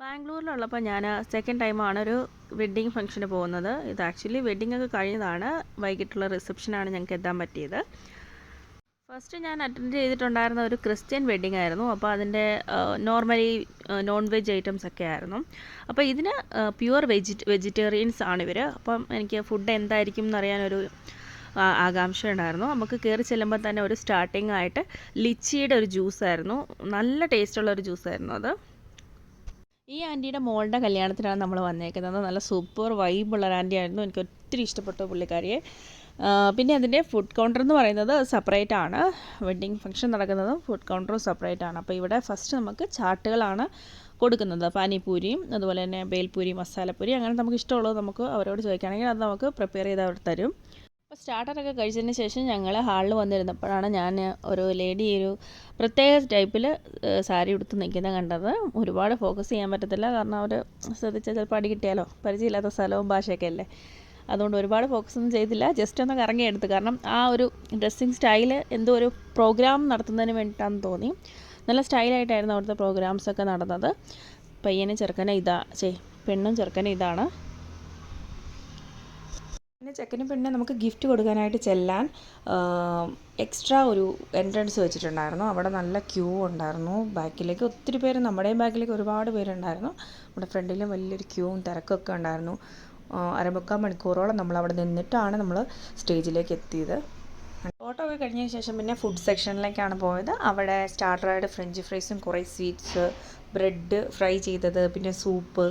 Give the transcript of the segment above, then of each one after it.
ബാംഗ്ലൂരിലുള്ളപ്പോൾ ഞാൻ സെക്കൻഡ് ടൈമാണ് ഒരു വെഡ്ഡിങ് ഫംഗ്ഷന് പോകുന്നത്. ഇത് ആക്ച്വലി വെഡ്ഡിംഗ് ഒക്കെ കഴിഞ്ഞതാണ്. വൈകിട്ടുള്ള റിസപ്ഷനാണ് ഞങ്ങൾക്ക് എത്താൻ പറ്റിയത്. ഫസ്റ്റ് ഞാൻ അറ്റൻഡ് ചെയ്തിട്ടുണ്ടായിരുന്ന ഒരു ക്രിസ്ത്യൻ വെഡ്ഡിംഗ് ആയിരുന്നു. അപ്പോൾ അതിന്റെ നോർമലി നോൺ വെജ് ഐറ്റംസ് ഒക്കെ ആയിരുന്നു. അപ്പോൾ ഇതിന് പ്യുവർ വെജി വെജിറ്റേറിയൻസ് ആണ് ഇവർ അപ്പം എനിക്ക് ഫുഡ് എന്തായിരിക്കും എന്നറിയാനൊരു ആകാംക്ഷ ഉണ്ടായിരുന്നു. നമുക്ക് കയറി ചെല്ലുമ്പോൾ തന്നെ ഒരു സ്റ്റാർട്ടിംഗ് ആയിട്ട് ലിച്ചിയുടെ ഒരു ജ്യൂസായിരുന്നു നല്ല ടേസ്റ്റുള്ള ഒരു ജ്യൂസായിരുന്നു അത്. ഈ ആന്റിയുടെ മോളുടെ കല്യാണത്തിനാണ് നമ്മൾ വന്നേക്കുന്നത്. നല്ല സൂപ്പർ വൈബുള്ള ഒരു ആന്റി ആയിരുന്നു എനിക്ക് ഒത്തിരി ഇഷ്ടപ്പെട്ടു പുള്ളിക്കാരിയെ. പിന്നെ അതിന്റെ ഫുഡ് കൗണ്ടർ എന്ന് പറയുന്നത് സെപ്പറേറ്റ് ആണ്. വെഡ്ഡിങ് ഫംഗ്ഷൻ നടക്കുന്നതും ഫുഡ് കൗണ്ടറും സെപ്പറേറ്റ് ആണ്. അപ്പോൾ ഇവിടെ ഫസ്റ്റ് നമുക്ക് ചാട്ടുകളാണ് കൊടുക്കുന്നത്. പാനിപ്പൂരിയും അതുപോലെ തന്നെ ബേൽപൂരി മസാലപ്പൂരി അങ്ങനെ നമുക്ക് ഇഷ്ടമുള്ളത് നമുക്ക് അവരോട് ചോദിക്കുകയാണെങ്കിൽ അത് നമുക്ക് പ്രിപ്പയർ ചെയ്ത് അവർ തരും. അപ്പോൾ സ്റ്റാർട്ടറൊക്കെ കഴിച്ചതിന് ശേഷം ഞങ്ങൾ ഹാളിൽ വന്നിരുന്നപ്പോഴാണ് ഞാൻ ഒരു ലേഡി ഒരു പ്രത്യേക ടൈപ്പിൽ സാരി ഉടുത്ത് നിൽക്കുന്നത് കണ്ടത്. ഒരുപാട് ഫോക്കസ് ചെയ്യാൻ പറ്റത്തില്ല. കാരണം അവർ ശ്രദ്ധിച്ചാൽ ചിലപ്പോൾ അടി കിട്ടിയാലോ? പരിചയമില്ലാത്ത സ്ഥലവും ഭാഷയൊക്കെ അല്ലേ? അതുകൊണ്ട് ഒരുപാട് ഫോക്കസ് ഒന്നും ചെയ്തില്ല. ജസ്റ്റ് ഒന്ന് കറങ്ങി എടുത്തു. കാരണം ആ ഒരു ഡ്രസ്സിങ് സ്റ്റൈൽ എന്തോ ഒരു പ്രോഗ്രാം നടത്തുന്നതിന് വേണ്ടിയിട്ടാണെന്ന് തോന്നി. നല്ല സ്റ്റൈലായിട്ടായിരുന്നു അവിടുത്തെ പ്രോഗ്രാംസൊക്കെ നടന്നത്. പയ്യനും ചെറുക്കനെ ഇതാ ചേ പെണ്ണും ചെറുക്കനും ഇതാണ്. പിന്നെ ചെക്കനും പെണ്ണിനെ നമുക്ക് ഗിഫ്റ്റ് കൊടുക്കാനായിട്ട് ചെല്ലാൻ എക്സ്ട്രാ ഒരു എൻട്രൻസ് വെച്ചിട്ടുണ്ടായിരുന്നു. അവിടെ നല്ല ക്യൂ ഉണ്ടായിരുന്നു. ബാക്കിലേക്ക് ഒത്തിരി പേര് നമ്മുടെയും ബാക്കിലേക്ക് ഒരുപാട് പേരുണ്ടായിരുന്നു. നമ്മുടെ ഫ്രണ്ടിലും വലിയൊരു ക്യൂവും തിരക്കൊക്കെ ഉണ്ടായിരുന്നു. അരമുക്കാൽ മണിക്കൂറോളം നമ്മൾ അവിടെ നിന്നിട്ടാണ് നമ്മൾ സ്റ്റേജിലേക്ക് എത്തിയത്. ഫോട്ടോ ഒക്കെ കഴിഞ്ഞ ശേഷം പിന്നെ ഫുഡ് സെക്ഷനിലേക്കാണ് പോയത്. അവിടെ സ്റ്റാർട്ടറായിട്ട് ഫ്രഞ്ച് ഫ്രൈസും കുറേ സ്വീറ്റ്സ് ബ്രെഡ് ഫ്രൈ ചെയ്തത് പിന്നെ സൂപ്പ്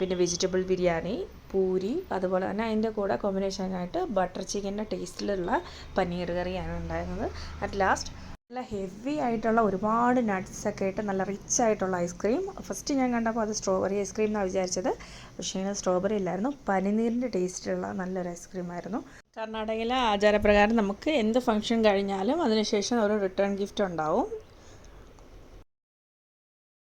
പിന്നെ വെജിറ്റബിൾ ബിരിയാണി. പൂരി അതുപോലെ തന്നെ അതിന്റെ കൂടെ കോമ്പിനേഷനായിട്ട് ബട്ടർ ചിക്കന്റെ ടേസ്റ്റിലുള്ള പനീർ കറിയാണ് ഉണ്ടായിരുന്നത്. അറ്റ് ലാസ്റ്റ് നല്ല ഹെവി ആയിട്ടുള്ള ഒരുപാട് നട്ട്സ് ഒക്കെ ഇട്ട് നല്ല റിച്ച് ആയിട്ടുള്ള ഐസ്ക്രീം ഫസ്റ്റ് ഞാൻ കണ്ടപ്പോൾ അത് സ്ട്രോബെറി ഐസ്ക്രീം എന്നാണ് വിചാരിച്ചത്. പക്ഷേ സ്ട്രോബെറി ഇല്ലായിരുന്നു പനിനീരിന്റെ ടേസ്റ്റിലുള്ള നല്ലൊരു ഐസ്ക്രീം ആയിരുന്നു. കർണാടകയിലെ ആചാരപ്രകാരം നമുക്ക് എന്ത് ഫംഗ്ഷൻ കഴിഞ്ഞാലും അതിനുശേഷം ഒരു റിട്ടേൺ ഗിഫ്റ്റ് ഉണ്ടാവും.